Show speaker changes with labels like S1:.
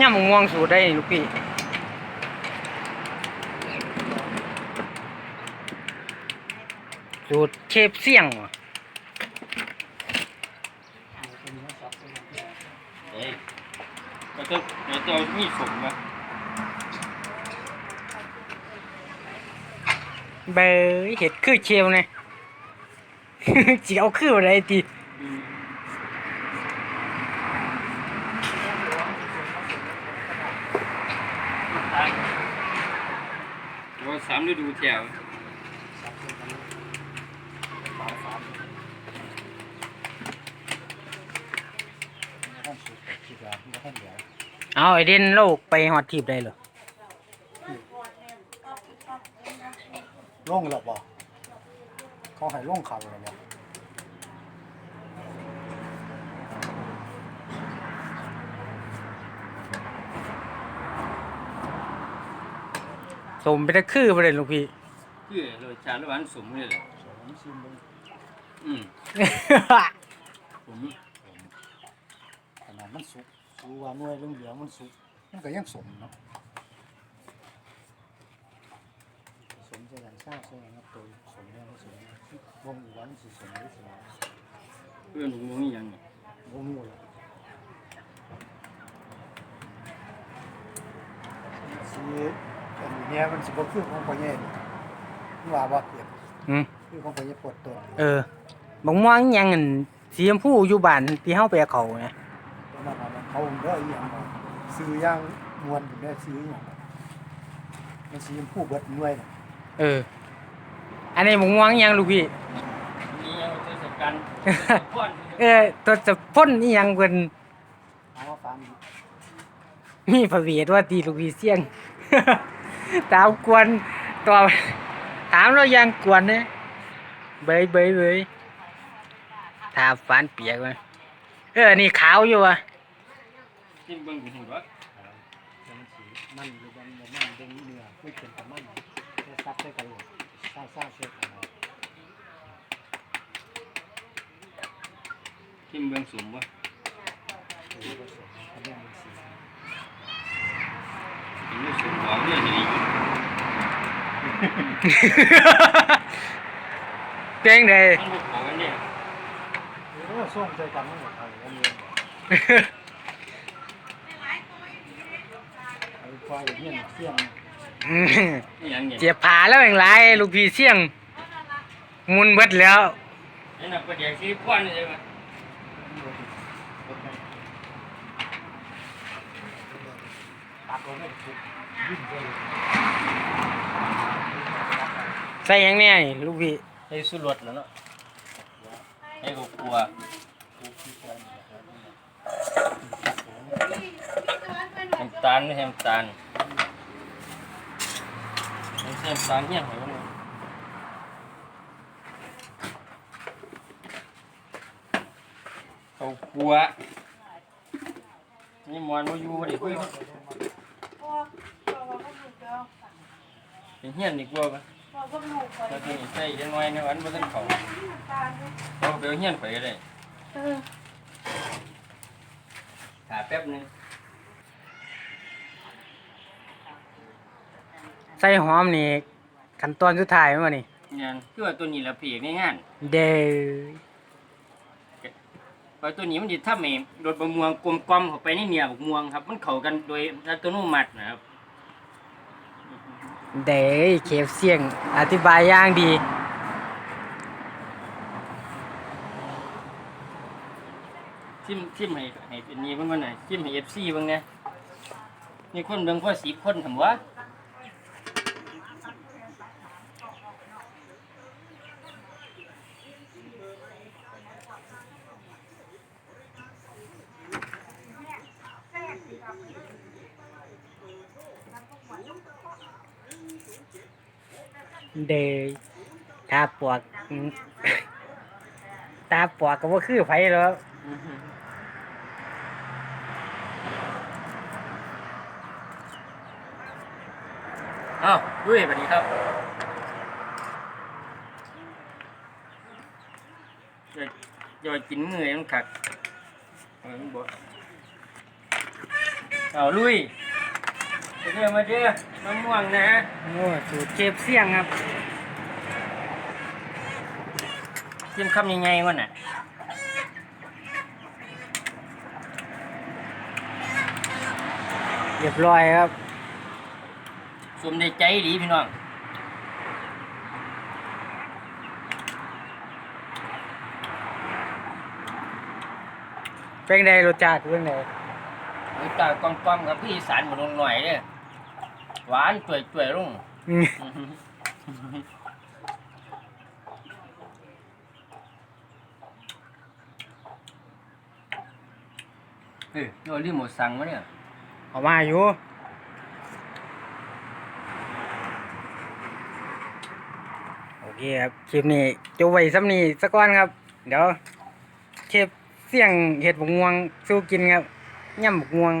S1: ย่ำมะม่วงสูตรได้ลูกพี่สูตรเชฟเสี่ยงว่ะ
S2: เอ้ยเราต้องเราต้องเอามีดสมมา
S1: เบยเห็ดคือเชฟเนี่ยจีเอาคืออะไรตี
S2: อืมตายว่าสามฤดูแถว
S1: เอาไอเด่นโลกไปหอดทีบได้เหรอ
S3: ล่งหรอบ่เขาให้ล่งเขาเลยบ่
S1: สมไปตะคือไปเลยลูกพี่
S2: คือเราชาละวันสมเลยแหละ
S3: สมชิมเบิ่ง
S2: อืมผม
S3: ขนาดมันสุกสูว่าหน่วยเหลืองๆมันสุก มันก็ยังสมเนาะ สมใจกันทราบใช่ไหมครับตัวสมเนี่ยสมวงอีวันสิสมหรือสิ
S2: เพื่อนผมมีอย่างเนี่ย
S3: วงงูเลยสีอั นนี้มันสิบ่คือของพ่อใหญ่นี่มันว่าบ่เปรียบ
S1: อืม
S3: คือของพ่อใหญ่ปวดตัว
S1: เออบังม่วงยังอันสีชมพูอยู่บ้านที่เฮาไปเอาเขาไง
S3: ประมาณนั้นเขาเด้ออีหยังบ่ซื้อย่างมวนอยู่ได้ซื้ออีหยังบ่มันสีชมพูเบิดหน่วยน่ะ
S1: เออ อันนี้บังม่วงยังลูกพี่
S2: นี่ยังเทศกาลพ่อน
S1: เออตัวจะพ่นนี่ยังเพิ่น
S3: เอามาฟัง
S1: มีพระเวทว่าตีลูกพี่เสียง ตามกวนตัวถามเรายังกวนเนี่ยเบยเบยเบยทาฟันเปียกเลยเออ นี่ขาวอยู่อะ
S2: ที่เบิ่งเป็นหัว
S3: จังสีมันอยู่บนมันเด้งเนื้อคือเป็นกับมันแค่ซับใส่กันเลยซ่าซ่าๆใส่กันเอา
S2: ที่เบิ่งสมวะ
S3: เออผสมอันนี้มันสี
S2: ที่เบิ่งสมหอมเนี่ยดี
S1: เพียงใด
S2: มันบุกของกันเนี่ย
S3: เออส้มใส่กันมันก็เอาอันนี้ไอ้ควายอย่างเงี้ยเสียง
S1: อืม
S2: นี่อย่างเนี่ย
S1: เจ็บผาแล้วแห่งไรลูกพี่เสียง มุนเบิดแล้ว
S2: ไอ้นักประเดี๋ยวซื้อพ่อนใช่ไหม
S3: ตัดลง ให้ถูกยิ่งเลย
S1: ใส่หยังเนี่ยนี่ลูกพี่
S2: ให้สุรสแล้วเนาะให้กูกลัวน้ำตาลไม่ให้น้ำตาลไม่ใช่น้ำตาลเหี้ยเหรอวะเนี่ยเขากลัวนี่มอนมาอยู่ มาดิคุยเป็นเหี้ยนดีกว่าปะแล้วทีนี้ใส่ยังน้อยในวันบ่ทันเขาเราไปเอาเหี้ยนไปก็ได้ถาแป๊บหนึง
S1: ใส่หอมนี่ขั้นตอนสุดท้ายมั้งนี่
S2: งานคือว่าตัวนี้ละพี่ในงาน
S1: เด้อ
S2: ว่าตัวนี้มันจะทำให้รสบะม่วงกลมกล่อมเข้าไปในเนื้อบะม่วงครับ มันเข้ากันโดยอัตโนมัตินะครับ
S1: เด้อเคฟเสียงอธิบายอย่างดี
S2: ชิมชิมให้ให้เป็นนี้เบิ่งก่อนหน่อยชิมให้ FC เบิ่งนะมีคนเบิ่งพอ10คนทำวะ
S1: เดยตาปวก ตาปวกก็ว่าคือไผแล้ว
S2: อ้าวด้วยบัดนี้ครับย่อยกินเงยมันขัดเอามันบ่เอาลุย เด้อมาเด้อมะม่วงนะ
S1: โอ้สูตรเชฟเสี่ยงครับ
S2: จิ้มคำยังไงวะน่ะ
S1: เรียบร้อยครับ
S2: สมในใจดีพี่น้อง
S1: เป็นไงรสชาติเป็นไง
S2: รสชาติกลมๆกับพี่อีสานหมดลงหน่อยเด้อ หวานจ่วยๆลง
S1: อืม
S2: เฮ้ยโยรีโมทสั่งวะเนี่ย
S1: เอามาอยู่โอเคครับคลิปนี้จบไว้ซ้ำนี้สักก่อนครับ เดี๋ยวเชฟเสี่ยงเห็ดบกม่วงสู้กินครับย่ำบกม่วง